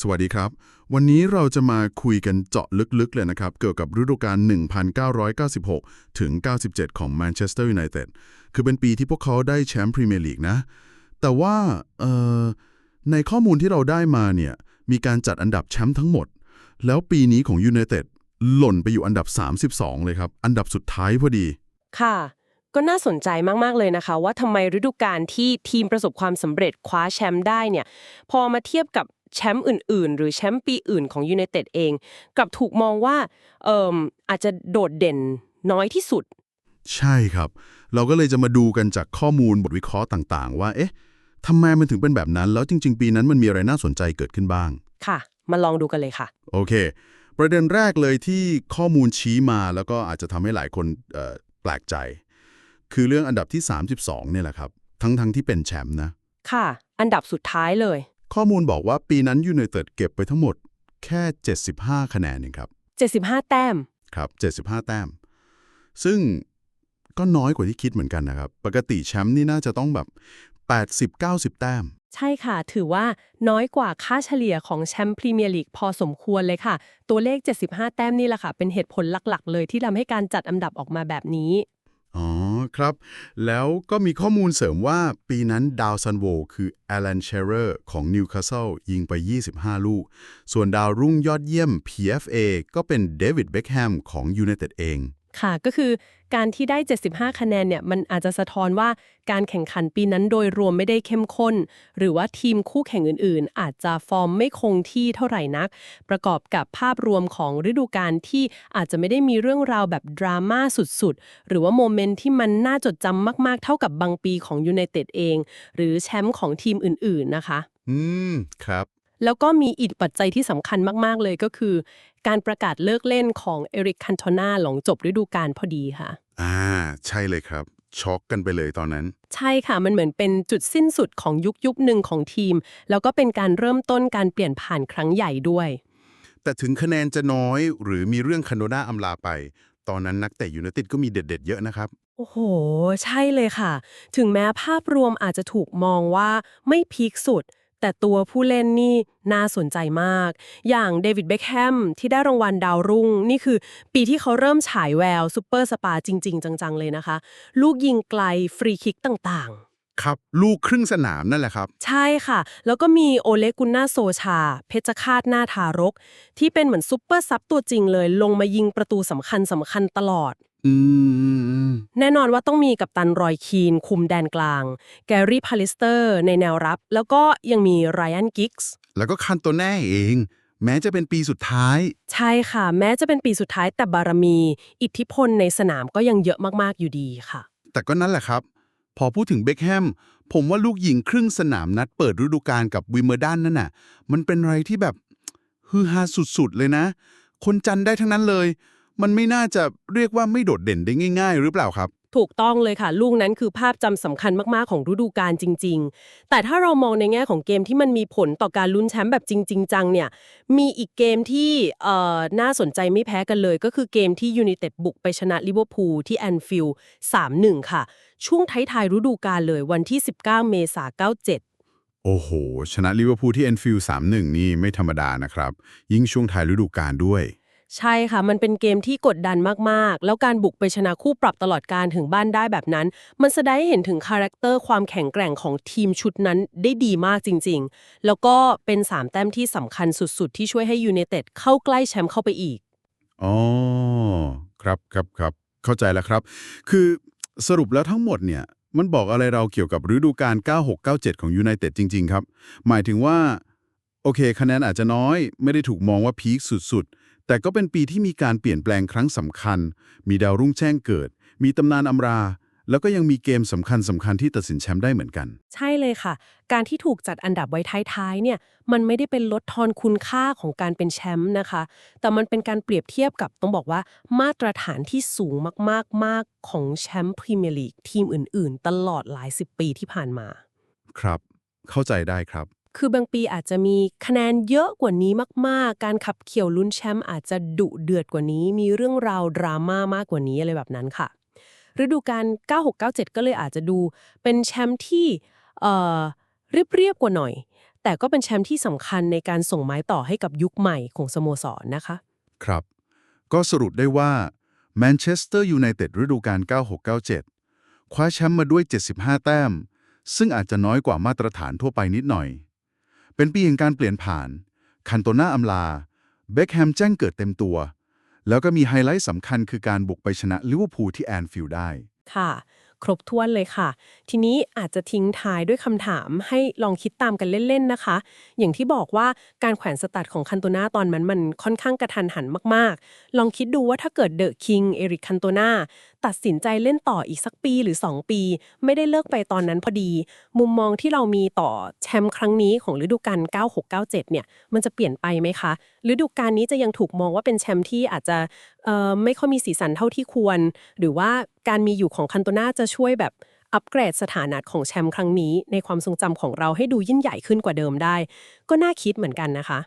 สวัสดีครับ วันนี้เราจะมาคุยกันเจาะลึกๆ เลยนะครับ เกี่ยวกับฤดูกาล 1996 ถึง 97 ของแมนเชสเตอร์ยูไนเต็ดคือเป็นปีที่พวกเขาได้แชมป์พรีเมียร์ลีกนะ แต่ว่าในข้อมูลที่เราได้มาเนี่ย มีการจัดอันดับแชมป์ทั้งหมด แล้วปีนี้ของยูไนเต็ดหล่นไปอยู่อันดับ 32 เลยครับ อันดับสุดท้ายพอดี ค่ะ ก็น่าสนใจมาก ๆ เลยนะคะ ว่าทำไมฤดูกาลที่ทีมประสบความสำเร็จคว้าแชมป์ได้เนี่ย พอมาเทียบกับ แชมป์อื่น ๆ หรือแชมป์ปีอื่นของยูไนเต็ดเอง กลับถูกมองว่าเอ่มอาจจะโดดเด่นน้อยที่สุด ใช่ครับ เราก็เลยจะมาดูกันจากข้อมูลบทวิเคราะห์ต่างๆ ว่าเอ๊ะทำไมมันถึงเป็นแบบนั้น แล้วจริง ๆ ปีนั้นมันมีอะไรน่าสนใจเกิดขึ้นบ้าง ค่ะ มาลองดูกันเลยค่ะ โอเค ประเด็นแรกเลยที่ข้อมูลชี้มาแล้วก็อาจจะทำให้หลายคนเอ่อแปลกใจ คือเรื่องอันดับที่ 32เนี่ยแหละครับ ทั้งๆทที่เป็นแชมป์นะ ค่ะ อันดับสุดท้ายเลย ข้อมูลบอกว่าปีนั้นยูไนเต็ดเก็บไปทั้งหมดแค่ 75 คะแนนเองครับ 75 แต้ม ครับ 75 แต้ม ซึ่งก็น้อยกว่าที่คิดเหมือนกันนะครับ ปกติแชมป์นี่น่าจะต้องแบบ 80-90 แต้ม ใช่ค่ะ ถือว่าน้อยกว่าค่าเฉลี่ยของแชมป์พรีเมียร์ลีกพอสมควรเลยค่ะ ตัวเลข 75 แต้มนี่แหละค่ะ เป็นเหตุผลหลักๆ เลยที่ทำให้การจัดอันดับออกมาแบบนี้ อ๋อครับ แล้วก็มีข้อมูลเสริมว่าปีนั้นดาวซันโวคือแอลันเชเรอร์ของนิวคาสเซิลยิงไป 25 ลูก ส่วนดาวรุ่งยอดเยี่ยม PFA ก็เป็นเดวิดเบคแฮมของยูไนเต็ดเอง ค่ะ ก็คือการที่ได้ 75 คะแนนเนี่ย มันอาจจะสะท้อนว่าการแข่งขันปีนั้นโดยรวมไม่ได้เข้มข้น หรือว่าทีมคู่แข่งอื่นๆ อาจจะฟอร์มไม่คงที่เท่าไหร่นัก ประกอบกับภาพรวมของฤดูกาลที่อาจจะไม่ได้มีเรื่องราวแบบดราม่าสุดๆ หรือว่าโมเมนต์ที่มันน่าจดจำมากๆ เท่ากับบางปีของยูไนเต็ดเอง หรือแชมป์ของทีมอื่นๆนะคะ อืม ครับแล้วก็มีอีกปัจจัยที่สำคัญมาก ๆ เลยก็คือ การประกาศเลิกเล่นของเอริกคันโทนาหลังจบฤดูกาลพอดีค่ะ อ่า ใช่เลยครับ ช็อกกันไปเลยตอนนั้น ใช่ค่ะ มันเหมือนเป็นจุดสิ้นสุดของยุคยุคหนึ่งของทีม แล้วก็เป็นการเริ่มต้นการเปลี่ยนผ่านครั้งใหญ่ด้วย แต่ถึงคะแนนจะน้อยหรือมีเรื่องคันโดนาอำลาไป ตอนนั้นนักเตะยูไนเต็ดก็มีเด็ด ๆ เยอะนะครับ โอ้โห ใช่เลยค่ะ ถึงแม้ภาพรวมอาจจะถูกมองว่าไม่พีคสุด แต่ตัวผู้เล่นนี่น่าสนใจมาก อย่างเดวิดเบคแฮมที่ได้รางวัลดาวรุ่ง นี่คือปีที่เขาเริ่มฉายแววซูเปอร์สปาจริง ๆ จัง ๆ เลยนะคะ ลูกยิงไกลฟรีคิกต่างๆครับลูกครึ่งสนามนั่นแหละครับ ใช่ค่ะ แล้วก็มีโอเลกุนนาโซชา เพชรคาตหน้าทารก ที่เป็นเหมือนซุปเปอร์ซับตัวจริงเลย ลงมายิงประตูสำคัญสำคัญตลอดอืมอืม แน่นอนว่าต้องมีกับตันรอยคีน คุมแดนกลาง แกรี่พาลิสเตอร์ ในแนวรับ แล้วก็ยังมีไรอันกิกส์แล้วก็คันโตแน่เอง แม้จะเป็นปีสุดท้าย ใช่ค่ะ แม้จะเป็นปีสุดท้ายแต่บารมี อิทธิพลในสนามก็ยังเยอะมากๆอยู่ดีค่ะ แต่ก็นั่นแหละครับ พอพูดถึงเบคแฮมผมว่าลูกยิงครึ่งสนามนัดเปิดฤดูกาลกับวิมเมอร์ดันนั่นน่ะ มันเป็นอะไรที่แบบฮือฮาสุดๆเลยนะ คนจันได้ทั้งนั้นเลย มันไม่น่าจะเรียกว่าไม่โดดเด่นได้ง่าย ๆ หรือเปล่าครับ ถูกต้องเลยค่ะ ลูกนั้นคือภาพจำสำคัญมาก ๆ ของฤดูกาลจริง ๆ แต่ถ้าเรามองในแง่ของเกมที่มันมีผลต่อการลุ้นแชมป์แบบจริง ๆ จังเนี่ย มีอีกเกมที่เอ่อน่าสนใจไม่แพ้กันเลย ก็คือเกมที่ยู i นเต็ดบุกไปชนะลิเวอร์พูลที่แอนฟิลด์3-1 ค่ะ ช่วงท้าย ๆ ฤดูกาลเลยวันที่ 19 เมษายน97โอ้โห ชนะลิเวอร์พูลที่แอนฟิลด์3-1 นี่ไม่ธรรมดานะครับ ยิ่งช่วงท้ายฤดูกาลด้วย ใช่ค่ะ มันเป็นเกมที่กดดันมาก ๆ แล้วการบุกไปชนะคู่ปรับตลอดการถึงบ้านได้แบบนั้น มันแสดงให้เห็นถึงคาแรคเตอร์ความแข็งแกร่งของทีมชุดนั้นได้ดีมากจริง ๆ แล้วก็เป็น 3 แต้มที่สำคัญสุด ๆ ที่ช่วยให้ยู i นเต็ดเข้าใกล้แชมป์เข้าไปอีก อ๋อ ครับครับครับ เข้าใจแล้วครับ คือสรุปแล้วทั้งหมดเนี่ย มันบอกอะไรเราเกี่ยวกับฤดูกาล 96-97 ของยูไนเต็ดจริง ๆ ครับ หมายถึงว่า โอเค คะแนนอาจจะน้อย ไม่ได้ถูกมองว่าพีคสุดๆ แต่ก็เป็นปีที่มีการเปลี่ยนแปลงครั้งสำคัญ มีดาวรุ่งแจ้งเกิด มีตำนานอำรา แล้วก็ยังมีเกมสำคัญสำคัญที่ตัดสินแชมป์ได้เหมือนกัน ใช่เลยค่ะ การที่ถูกจัดอันดับไว้ท้ายๆ เนี่ย มันไม่ได้เป็นลดทอนคุณค่าของการเป็นแชมป์นะคะ แต่มันเป็นการเปรียบเทียบกับต้องบอกว่า มาตรฐานที่สูงมากๆๆของแชมป์พรีเมียร์ลีกทีมอื่น ๆ ตลอดหลายสิบปีที่ผ่านมา ครับ เข้าใจได้ครับ คือบางปีอาจจะมีคะแนนเยอะกว่านี้มากๆ การขับเขี่ยวลุ้นแชมป์อาจจะดุเดือดกว่านี้ มีเรื่องราวดราม่ามากกว่านี้อะไรแบบนั้นค่ะ ฤดูกาล96-97 ก็เลยอาจจะดูเป็นแชมป์ที่เอ่อเรียบกว่าหน่อย แต่ก็เป็นแชมป์ที่สำคัญในการส่งไม้ต่อให้กับยุคใหม่ของสโมสรนะคะ ครับ ก็สรุปได้ว่าแมนเชสเตอร์ยูไนเต็ดฤดูกาล96-97 คว้าแชมป์มาด้วย 75 แต้ม ซึ่งอาจจะน้อยกว่ามาตรฐานทั่วไปนิดหน่อย เป็นปีแห่งการเปลี่ยนผ่าน คันโตนาอำลา เบคแฮมแจ้งเกิดเต็มตัว แล้วก็มีไฮไลท์สำคัญคือการบุกไปชนะลิเวอร์พูลที่แอนฟิลด์ได้ ค่ะ ครบถ้วนเลยค่ะ ทีนี้อาจจะทิ้งท้ายด้วยคำถามให้ลองคิดตามกันเล่นๆนะคะ อย่างที่บอกว่าการแขวนสตัดของคันโตนาตอนนั้นมันค่อนข้างกระทันหันมากๆ ลองคิดดูว่าถ้าเกิดเดอะคิงเอริกคันโตนาตัดสินใจเล่นต่ออีกสักปีหรือ 2 ปี ไม่ได้เลิกไปตอนนั้นพอดี มุมมองที่เรามีต่อแชมป์ครั้งนี้ของฤดูกาล96-97 เนี่ย มันจะเปลี่ยนไปไหมคะฤดูกาลนี้จะยังถูกมองว่าเป็นแชมป์ที่อาจจะเออไม่ค่อยมีสีสันเท่าที่ควร หรือว่า การมีอยู่ของคันโตนาจะช่วยแบบอัปเกรดสถานะของแชมป์ครั้งนี้ ในความทรงจำของเราให้ดูยิ่งใหญ่ขึ้นกว่าเดิมได้ ก็น่าคิดเหมือนกันนะคะ